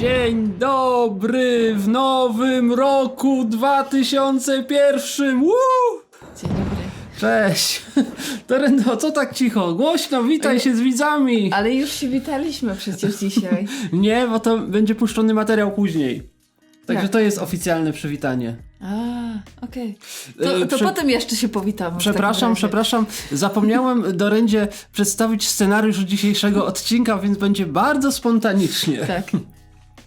Dzień dobry w nowym roku 2001. Woo! Dzień dobry. Cześć. Torendo, co tak cicho? Głośno, witaj się z widzami. Ale już się witaliśmy przecież dzisiaj. Nie, bo to będzie puszczony materiał później. Także Jak? to jest oficjalne przywitanie. A, okej. E, To, to prze- potem jeszcze się powitamy. Przepraszam, przepraszam. Zapomniałem Dorendzie przedstawić scenariusz dzisiejszego odcinka, więc będzie bardzo spontanicznie. Tak.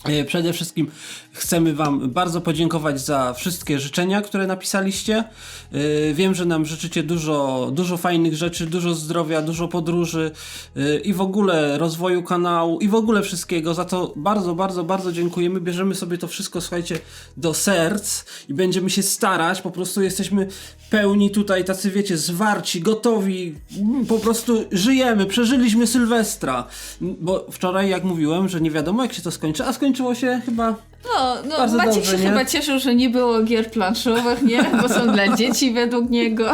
E, Przede wszystkim chcemy Wam bardzo podziękować za wszystkie życzenia, które napisaliście. E, Wiem, że nam życzycie dużo, dużo fajnych rzeczy, dużo zdrowia, dużo podróży e, i w ogóle rozwoju kanału i w ogóle wszystkiego. Za to bardzo, bardzo, bardzo dziękujemy. Bierzemy sobie to wszystko, słuchajcie, do serc i będziemy się starać. Po prostu jesteśmy pełni tutaj, tacy wiecie, zwarci, gotowi. Mm, Po prostu żyjemy, przeżyliśmy Sylwestra. Bo wczoraj, jak mówiłem, że nie wiadomo, jak się to skończy, a skończyło się chyba No, no Bardzo Maciek dobrze, się nie? chyba cieszył, że nie było gier planszowych, nie? Bo są dla dzieci według niego.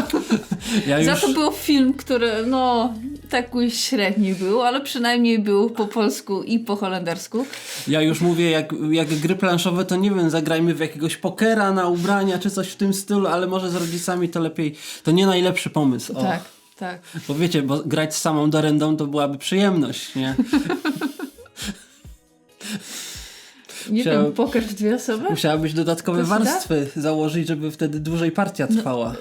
Ja Za już, to był film, który no taki średni był, ale przynajmniej był po polsku i po holendersku. ja już mówię, jak, jak gry planszowe, to nie wiem, zagrajmy w jakiegoś pokera na ubrania czy coś w tym stylu, ale może z rodzicami to lepiej. To nie najlepszy pomysł. O. Tak, tak. Bo wiecie, bo grać z samą Dorendą to byłaby przyjemność, nie? Nie Chciałem- wiem, poker w dwie osoby? Musiałabyś dodatkowe warstwy założyć, żeby wtedy dłużej partia trwała. No,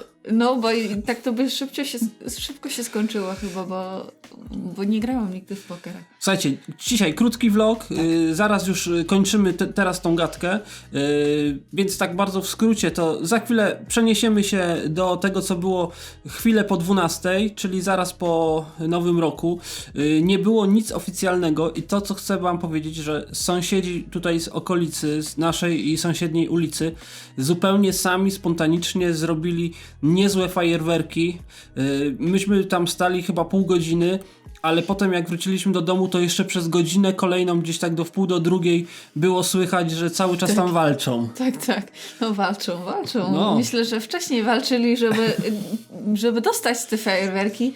bo i tak to by szybko się, szybko się skończyło chyba, bo, bo nie grałam nigdy w pokera. Słuchajcie, dzisiaj krótki vlog, y, zaraz już y, kończymy te, teraz tą gadkę, y, więc tak bardzo w skrócie to za chwilę przeniesiemy się do tego, co było chwilę po 12, czyli zaraz po nowym roku. Y, nie było nic oficjalnego i to, co chcę wam powiedzieć, że sąsiedzi tutaj z okolicy, z naszej i sąsiedniej ulicy, zupełnie sami, spontanicznie zrobili niezłe fajerwerki. Y, myśmy tam stali chyba pół godziny, ale potem jak wróciliśmy do domu, to jeszcze przez godzinę kolejną, gdzieś tak do wpół do drugiej, było słychać, że cały czas tam walczą. Tak, tak. No walczą, walczą. No. Myślę, że wcześniej walczyli, żeby, żeby dostać te fajerwerki,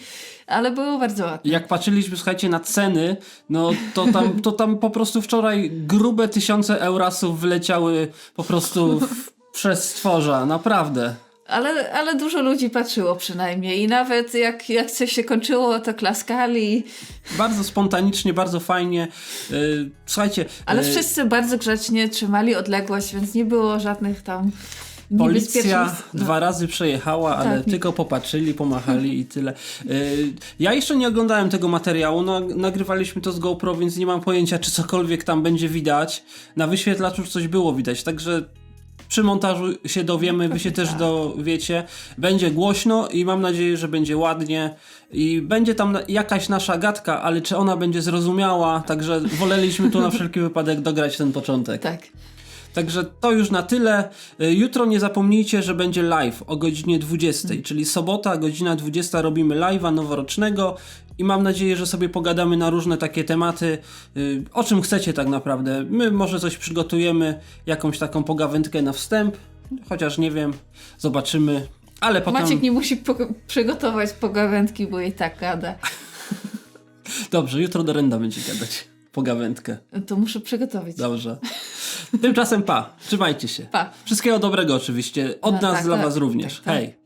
ale było bardzo ładne. Jak patrzyliśmy, słuchajcie, na ceny, no to tam, to tam po prostu wczoraj grube tysiące eurasów wyleciały po prostu w, przez stworza, naprawdę. Ale, ale dużo ludzi patrzyło przynajmniej i nawet jak, jak coś się kończyło, to klaskali. Bardzo spontanicznie, bardzo fajnie. Yy, słuchajcie, Ale yy, wszyscy bardzo grzecznie trzymali odległość, więc nie było żadnych tam Policja dwa razy przejechała, ale Tak. tylko popatrzyli, pomachali i tyle. Y, Ja jeszcze nie oglądałem tego materiału, no, nagrywaliśmy to z GoPro, więc nie mam pojęcia, czy cokolwiek tam będzie widać. Na wyświetlaczu już coś było widać, także przy montażu się dowiemy, wy się też tak. dowiecie. Będzie głośno i mam nadzieję, że będzie ładnie i będzie tam jakaś nasza gadka, ale czy ona będzie zrozumiała, także woleliśmy tu na wszelki wypadek dograć ten początek. Tak. Także to już na tyle. Y, Jutro nie zapomnijcie, że będzie live o godzinie 20, czyli sobota, godzina 20 robimy live'a noworocznego i mam nadzieję, że sobie pogadamy na różne takie tematy, y, o czym chcecie tak naprawdę. My może coś przygotujemy, jakąś taką pogawędkę na wstęp, chociaż nie wiem, zobaczymy. Ale potem... Maciek nie musi po- przygotować pogawędki, bo i tak gada. Dobrze, jutro do Renda będzie gadać pogawędkę. To muszę przygotować. Dobrze. Tymczasem pa, trzymajcie się. Pa. Wszystkiego dobrego oczywiście, od No, nas tak, dla tak, was również. tak, tak. Hej.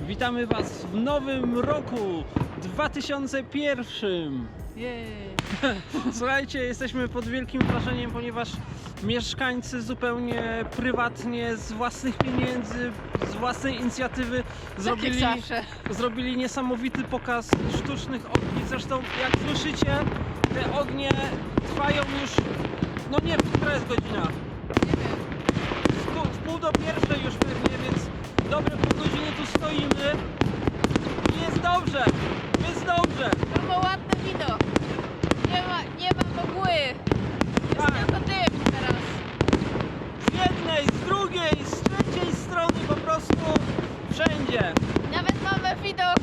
Witamy Was w nowym roku 2001. Jej. Słuchajcie, jesteśmy pod wielkim wrażeniem, ponieważ mieszkańcy zupełnie prywatnie, z własnych pieniędzy, z własnej inicjatywy zrobili, zawsze. zrobili niesamowity pokaz sztucznych ogni. Zresztą, jak słyszycie, te ognie trwają już, no nie wiem, która jest godzina? Nie wiem. W pół, do pierwszej już pewnie, więc dobre stoimy. I jest dobrze, jest dobrze. To ma ładny widok. Nie ma, nie ma mgły. Jest Tak. tylko dym teraz. Z jednej, z drugiej, z trzeciej strony po prostu wszędzie. Nawet mamy widok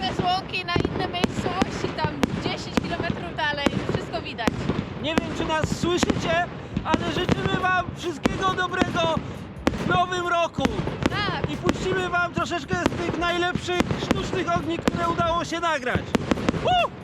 przez łąki na inne miejscowości, tam 10 km dalej. Wszystko widać. Nie wiem, czy nas słyszycie, ale życzymy Wam wszystkiego dobrego w nowym roku. Tak. I puścimy Wam troszeczkę z tych najlepszych sztucznych ogni, które udało się nagrać. Woo!